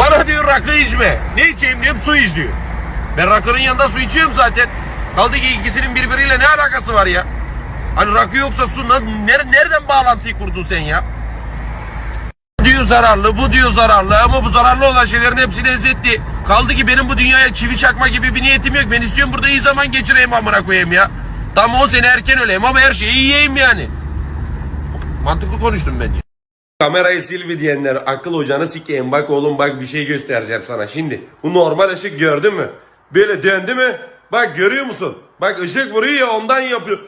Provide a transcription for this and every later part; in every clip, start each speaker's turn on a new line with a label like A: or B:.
A: Bana diyor rakı içme. Ne içeyim diyorum su iç diyor. Ben rakının yanında su içiyorum zaten. Kaldı ki ikisinin birbiriyle ne alakası var ya? Hani rakı yoksa su nereden bağlantıyı kurdun sen ya? diyor zararlı, bu diyor zararlı ama bu zararlı olan şeylerin hepsi lezzetli. Kaldı ki benim bu dünyaya çivi çakma gibi bir niyetim yok. Ben istiyorum burada iyi zaman geçireyim amına koyayım ya. Tam 10 sene erken öleyim ama her şeyi yiyeyim yani. Mantıklı konuştum bence. Kamerayı sil bir diyenler akıl hocanı sikeyim bak oğlum bak bir şey göstereceğim sana şimdi. Bu normal ışık gördün mü? Böyle döndü mü? Bak görüyor musun? Bak ışık vuruyor ya ondan yapıyor.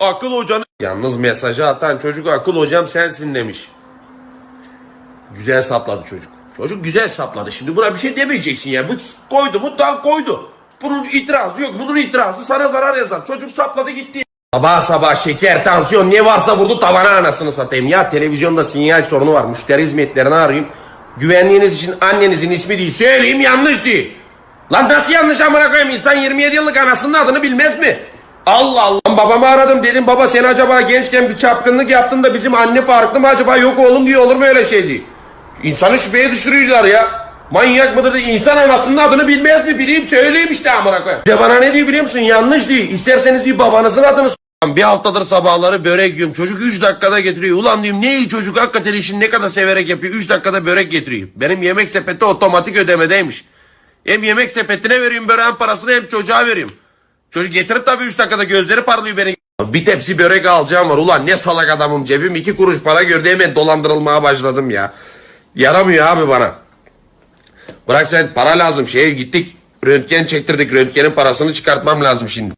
A: Akıl hocanı. Yalnız mesajı atan çocuk akıl hocam sensin demiş. Güzel sapladı çocuk. Çocuk güzel sapladı. Şimdi buna bir şey demeyeceksin ya. Bu koydu mu tam koydu. Bunun itirazı yok. Bunun itirazı sana zarar yazar. Çocuk sapladı gitti. Sabah sabah şeker, tansiyon ne varsa vurdu tavana anasını satayım. Ya televizyonda sinyal sorunu var. Müşteri hizmetlerini arayayım. Güvenliğiniz için annenizin ismi değil. Söyleyeyim yanlış değil. Lan nasıl yanlış amına koyayım? İnsan 27 yıllık anasının adını bilmez mi? Allah Allah. Babamı aradım dedim baba sen acaba gençken bir çapkınlık yaptın da bizim anne farklı mı acaba? Yok oğlum diyor olur mu öyle şey değil. İnsanı şüpheye düşürüyorlar ya. Manyak mıdır? İnsan anasının adını bilmez mi? Bileyim söyleyeyim işte amına koyayım. De bana ne diyor biliyor musun? Yanlış değil. İsterseniz bir babanızın adını bir haftadır sabahları börek yiyorum. Çocuk 3 dakikada getiriyor. Ulan diyorum ne iyi çocuk hakikaten işini ne kadar severek yapıyor. 3 dakikada börek getiriyor. Benim yemek sepeti otomatik ödemedeymiş. Hem yemek sepetine veriyorum böreğin parasını hem çocuğa veriyorum. Çocuk getirip tabii 3 dakikada gözleri parlıyor benim. Bir tepsi börek alacağım var. Ulan ne salak adamım cebim 2 kuruş para gördü hemen dolandırılmaya başladım ya. Yaramıyor abi bana. Bırak sen para lazım şeye gittik. Röntgen çektirdik. Röntgenin parasını çıkartmam lazım şimdi.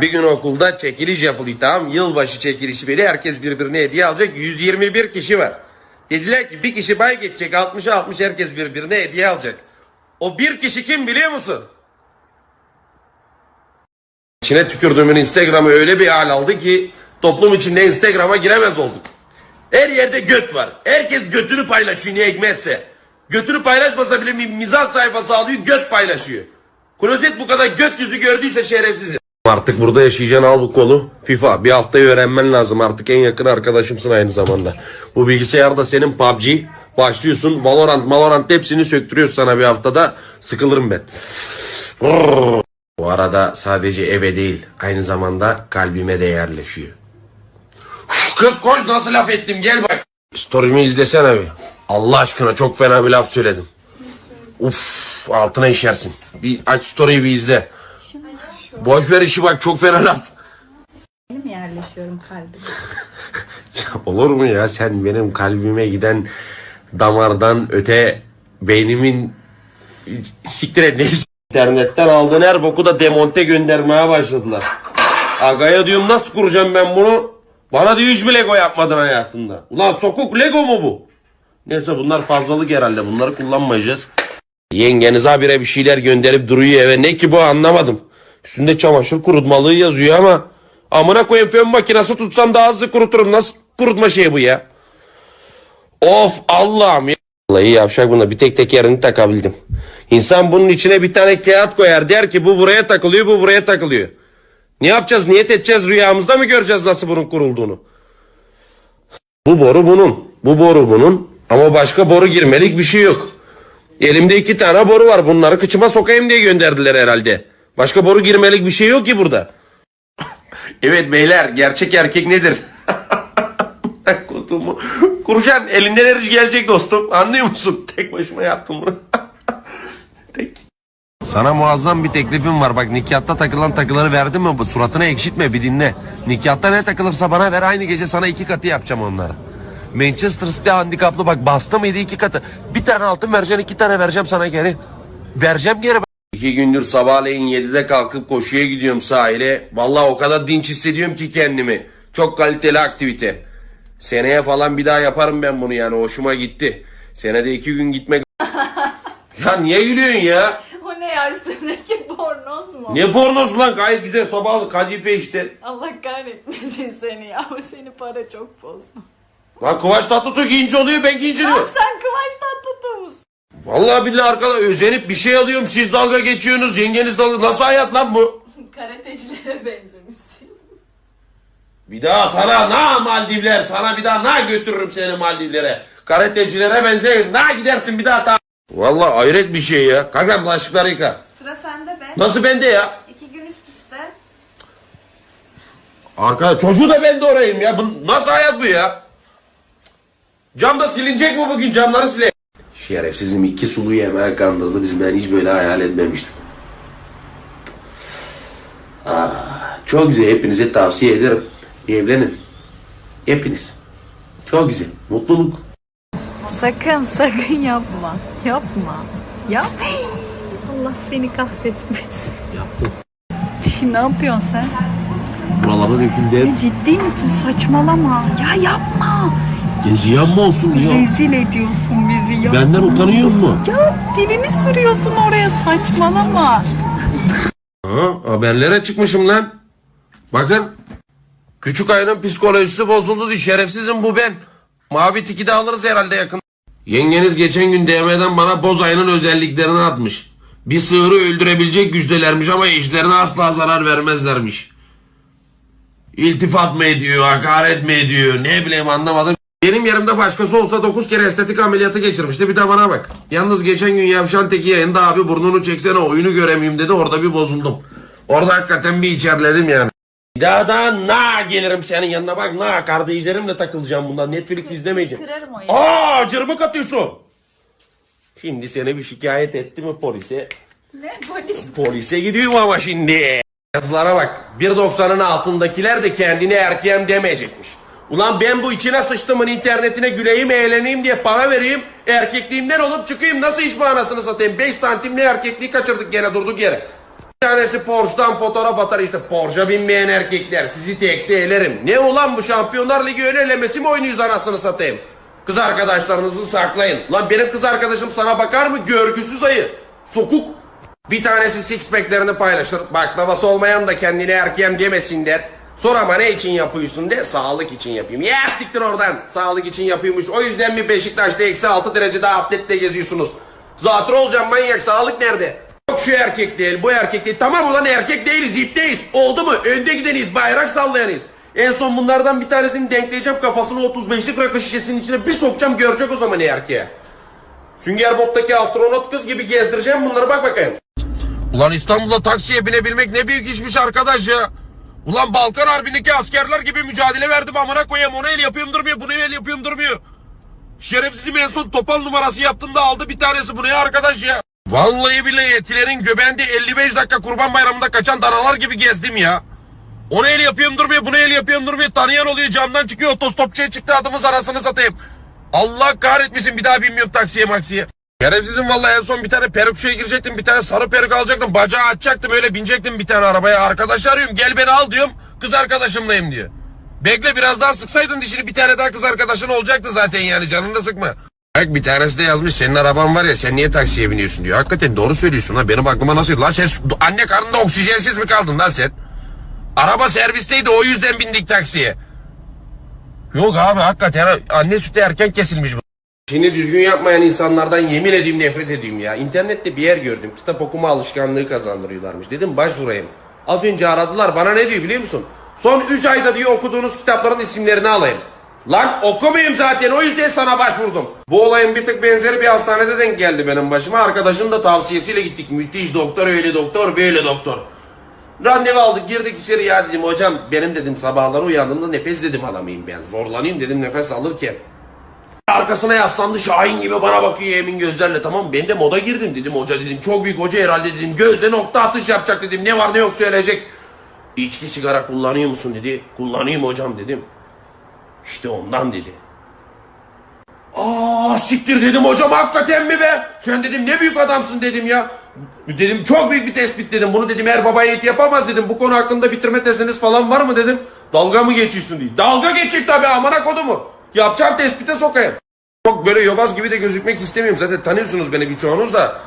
A: Bir gün okulda çekiliş yapılıyor tamam Yılbaşı çekilişi böyle herkes birbirine hediye alacak. 121 kişi var. Dediler ki bir kişi bay geçecek 60'a 60 herkes birbirine hediye alacak. O bir kişi kim biliyor musun? İçine tükürdüğümün Instagram'ı öyle bir hal aldı ki toplum içinde Instagram'a giremez olduk. Her yerde göt var. Herkes götünü paylaşıyor ne hikmetse. Götünü paylaşmasa bile bir mizah sayfası alıyor göt paylaşıyor. Klozet bu kadar göt yüzü gördüyse şerefsiz. Artık burada yaşayacaksın al bu kolu. FIFA bir haftayı öğrenmen lazım artık en yakın arkadaşımsın aynı zamanda. Bu bilgisayarda senin PUBG başlıyorsun Valorant Valorant hepsini söktürüyor sana bir haftada sıkılırım ben. Bu arada sadece eve değil aynı zamanda kalbime de yerleşiyor. Kız koş nasıl laf ettim gel bak. Story'mi izlesene bir. Allah aşkına çok fena bir laf söyledim. Uf altına işersin. Bir aç story'yi bir izle. Boş ver işi bak çok fena laf.
B: Benim yerleşiyorum kalbime.
A: Olur mu ya sen benim kalbime giden damardan öte beynimin siktir et neyse. İnternetten aldığın her boku da demonte göndermeye başladılar. Agaya diyorum nasıl kuracağım ben bunu? Bana diyor hiç mi Lego yapmadın hayatında? Ulan sokuk Lego mu bu? Neyse bunlar fazlalık herhalde bunları kullanmayacağız. Yengeniz habire bir şeyler gönderip duruyor eve. Ne ki bu anlamadım. Üstünde çamaşır kurutmalığı yazıyor ama amına koyayım fön makinesi tutsam daha hızlı kuruturum. Nasıl kurutma şeyi bu ya? Of Allah'ım ya. Vallahi yavşak buna bir tek tekerini takabildim. İnsan bunun içine bir tane kağıt koyar der ki bu buraya takılıyor bu buraya takılıyor. Ne yapacağız niyet edeceğiz rüyamızda mı göreceğiz nasıl bunun kurulduğunu? Bu boru bunun. Bu boru bunun. Ama başka boru girmelik bir şey yok. Elimde iki tane boru var. Bunları kıçıma sokayım diye gönderdiler herhalde. Başka boru girmelik bir şey yok ki burada. evet beyler gerçek erkek nedir? Kutumu. Kurşan elinden her iş gelecek dostum. Anlıyor musun? Tek başıma yaptım bunu. Tek. Sana muazzam bir teklifim var. Bak nikahta takılan takıları verdim mi? Bu Suratına ekşitme bir dinle. Nikahta ne takılırsa bana ver aynı gece sana iki katı yapacağım onları. Manchester City handikaplı bak bastı mıydı iki katı. Bir tane altın vereceksin iki tane vereceğim sana geri. Vereceğim geri. İki gündür sabahleyin 7'de kalkıp koşuya gidiyorum sahile. Vallahi o kadar dinç hissediyorum ki kendimi. Çok kaliteli aktivite. Seneye falan bir daha yaparım ben bunu yani hoşuma gitti. Senede iki gün gitmek... ya niye gülüyorsun ya?
B: O ne ya üstündeki bornoz mu?
A: Ne pornosu lan gayet güzel sabahlı kadife işte.
B: Allah kahretmesin seni ya. Bu seni para çok bozdu.
A: Lan Kıvanç Tatlıtuğ giyince oluyor ben giyince oluyor.
B: sen Kıvanç Tatlıtuğ'uz.
A: Vallahi billahi arkadaş özenip bir şey alıyorum siz dalga geçiyorsunuz yengeniz dalga. Nasıl hayat lan bu?
B: Karatecilere benzemişsin.
A: Bir daha sana na Maldivler sana bir daha na götürürüm seni Maldivlere. Karatecilere benzer na gidersin bir daha ta Vallahi hayret bir şey ya. Kanka bulaşıkları yıka.
B: Sıra sende be.
A: Nasıl bende ya?
B: İki gün üst üste.
A: Arka çocuğu da ben doğrayayım ya. Bu nasıl hayat bu ya? Cam da silinecek mi bugün? Camları sile. Şerefsizim iki sulu yemeğe kandırdı. Biz ben hiç böyle hayal etmemiştim. Ah, çok güzel. Hepinize tavsiye ederim. Evlenin. Hepiniz. Çok güzel. Mutluluk.
C: Sakın sakın yapma. Yapma. Yap. Allah seni kahretmesin.
A: Yaptım.
C: ne yapıyorsun sen?
A: Buralara döküldü.
C: Ya ciddi misin? Saçmalama. Ya yapma.
A: Ziyan mı olsun
C: Rezil ediyorsun bizi ya.
A: Benden utanıyor mu?
C: Ya dilini sürüyorsun oraya saçmalama.
A: Ha, haberlere çıkmışım lan. Bakın. Küçük ayının psikolojisi bozuldu diye şerefsizim bu ben. Mavi tiki de alırız herhalde yakın. Yengeniz geçen gün DM'den bana boz ayının özelliklerini atmış. Bir sığırı öldürebilecek güçtelermiş ama eşlerine asla zarar vermezlermiş. İltifat mı ediyor, hakaret mi ediyor ne bileyim anlamadım. Benim yerimde başkası olsa 9 kere estetik ameliyatı geçirmişti bir de bana bak. Yalnız geçen gün Yavşan Teki yayında abi burnunu çeksene oyunu göremeyeyim dedi orada bir bozuldum. Orada hakikaten bir içerledim yani. Bir daha da na gelirim senin yanına bak na kardeşlerimle takılacağım bundan Netflix izlemeyeceğim.
B: Kırarım o yeri.
A: Aa cırmık atıyorsun. Şimdi seni bir şikayet etti mi polise?
B: Ne polis?
A: Polise gidiyorum ama şimdi. Yazılara bak. 1.90'ın altındakiler de kendini erkeğim demeyecekmiş. Ulan ben bu içine sıçtımın internetine güleyim eğleneyim diye para vereyim. Erkekliğimden olup çıkayım. Nasıl iş bu anasını satayım? 5 santimli erkekliği kaçırdık gene durduk yere. Bir tanesi Porsche'dan fotoğraf atar işte. Porsche binmeyen erkekler. Sizi tekte elerim. Ne ulan bu Şampiyonlar Ligi öyle elemesi mi oynuyoruz anasını satayım? Kız arkadaşlarınızı saklayın. Lan benim kız arkadaşım sana bakar mı? Görgüsüz ayı. Sokuk. Bir tanesi six pack'lerini paylaşır. Baklavası olmayan da kendine erkeğim demesin der. Sonra ama ne için yapıyorsun de sağlık için yapayım. Ya siktir oradan. Sağlık için yapıyormuş. O yüzden mi Beşiktaş'ta eksi 6 derecede atletle geziyorsunuz? Zatür olacağım manyak. Sağlık nerede? Yok şu erkek değil bu erkek değil. Tamam ulan erkek değiliz ipteyiz. Oldu mu? Önde gideniyiz bayrak sallayanız. En son bunlardan bir tanesini denkleyeceğim kafasını 35'lik rakı şişesinin içine bir sokacağım görecek o zaman erkeğe. Sünger Bob'taki astronot kız gibi gezdireceğim bunları bak bakayım. Ulan İstanbul'da taksiye binebilmek ne büyük işmiş arkadaş ya. Ulan Balkan Harbi'ndeki askerler gibi mücadele verdim amına koyayım. Onu el yapıyorum durmuyor, bunu el yapıyorum durmuyor. Şerefsizim en son topal numarası yaptım da aldı bir tanesi. Bu ne arkadaş ya? Vallahi bile yetilerin göbeğinde 55 dakika kurban bayramında kaçan danalar gibi gezdim ya. Onu el yapıyorum durmuyor, bunu el yapıyorum durmuyor. Tanıyan oluyor camdan çıkıyor otostopçuya çıktı adımız arasını satayım. Allah kahretmesin bir daha binmiyorum taksiye maksiye. Şerefsizim vallahi en son bir tane perukçuya girecektim. Bir tane sarı peruk alacaktım. Bacağı açacaktım öyle binecektim bir tane arabaya. Arkadaş arıyorum gel beni al diyorum. Kız arkadaşımlayım diyor. Bekle biraz daha sıksaydın dişini bir tane daha kız arkadaşın olacaktı zaten yani canını sıkma. Bak bir tanesi de yazmış senin araban var ya sen niye taksiye biniyorsun diyor. Hakikaten doğru söylüyorsun ha benim aklıma nasıl Lan sen anne karnında oksijensiz mi kaldın lan sen? Araba servisteydi o yüzden bindik taksiye. Yok abi hakikaten anne sütü erken kesilmiş bu. Şimdi düzgün yapmayan insanlardan yemin edeyim nefret ediyorum ya. İnternette bir yer gördüm. Kitap okuma alışkanlığı kazandırıyorlarmış. Dedim başvurayım. Az önce aradılar. Bana ne diyor biliyor musun? Son 3 ayda diyor okuduğunuz kitapların isimlerini alayım. Lan okumayayım zaten o yüzden sana başvurdum. Bu olayın bir tık benzeri bir hastanede denk geldi benim başıma. Arkadaşım da tavsiyesiyle gittik. Müthiş doktor öyle doktor böyle doktor. Randevu aldık girdik içeri ya dedim hocam benim dedim sabahları uyandığımda nefes dedim alamayayım ben. Zorlanayım dedim nefes alırken. Arkasına yaslandı Şahin gibi bana bakıyor emin gözlerle tamam ben de moda girdim dedim hoca dedim çok büyük hoca herhalde dedim gözle nokta atış yapacak dedim ne var ne yok söyleyecek. İçki sigara kullanıyor musun dedi kullanayım hocam dedim. İşte ondan dedi. Aa siktir dedim hocam hakikaten mi be? Sen dedim ne büyük adamsın dedim ya. Dedim çok büyük bir tespit dedim. Bunu dedim her baba yiğit yapamaz dedim. Bu konu hakkında bitirme teziniz falan var mı dedim. Dalga mı geçiyorsun diye. Dalga geçecek tabii amına kodumu. Yapacağım tespite sokayım. Çok böyle yobaz gibi de gözükmek istemiyorum. Zaten tanıyorsunuz beni birçoğunuz da.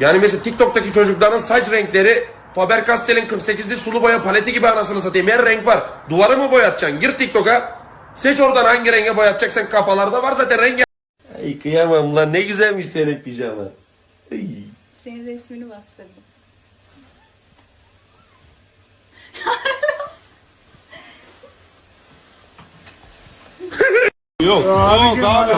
A: Yani mesela TikTok'taki çocukların saç renkleri Faber-Castell'in 48'li sulu boya paleti gibi anasını satayım. Her renk var. Duvarı mı boyatacaksın? Gir TikTok'a. Seç oradan hangi renge boyatacaksan kafalarda var zaten renk. Ay kıyamam lan ne güzelmiş senin pijama. Ay.
B: Senin resmini bastırdım.
A: Yok, yok abi.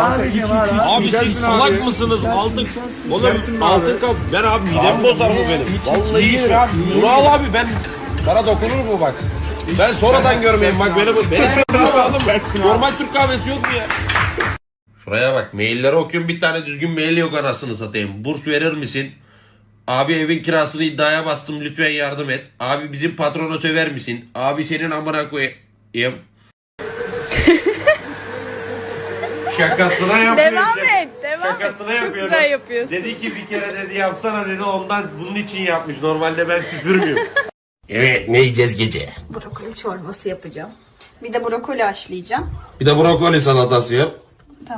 A: Abi siz salak mısınız? Altın, oğlum altın kap. Ben abi midem bozar bu benim. Vallahi içmem. Bunu al abi ben, bana dokunur mu bak? Ben sonradan görmeyeyim bak beni bu. Beni çok aldım. Normal Türk kahvesi yok mu ya? Şuraya bak mailleri okuyorum bir tane düzgün mail yok anasını satayım. Burs verir misin? Abi evin kirasını iddiaya bastım lütfen yardım et. Abi bizim patrona söver misin? Abi senin amına koyayım. Şakasına yapıyor.
C: Devam et, devam
A: Şakasına
C: et. Çok güzel yapıyorsun.
A: Dedi ki bir kere dedi yapsana dedi ondan bunun için yapmış. Normalde ben süpürmüyorum. evet ne yiyeceğiz gece?
B: Brokoli çorbası yapacağım. Bir de brokoli haşlayacağım.
A: Bir de brokoli salatası yap.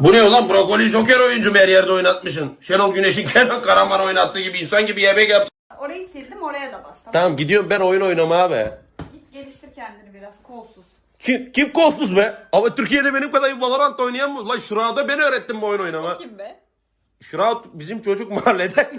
A: Bu ne lan brokoli joker oyuncu her yerde oynatmışsın. Şenol Güneş'in Kenan Karaman oynattığı gibi insan gibi yemek yap.
B: Orayı sildim oraya da bas. Tamam.
A: Tamam gidiyorum ben oyun oynamaya be.
B: Git geliştir kendini biraz kolsuz.
A: Kim, kim kolsuz be? Ama Türkiye'de benim kadar Valorant oynayan mı? Lan Şırağ'da ben öğrettim bu oyun oynama.
B: Kim be?
A: Şırağı bizim çocuk mahalleden.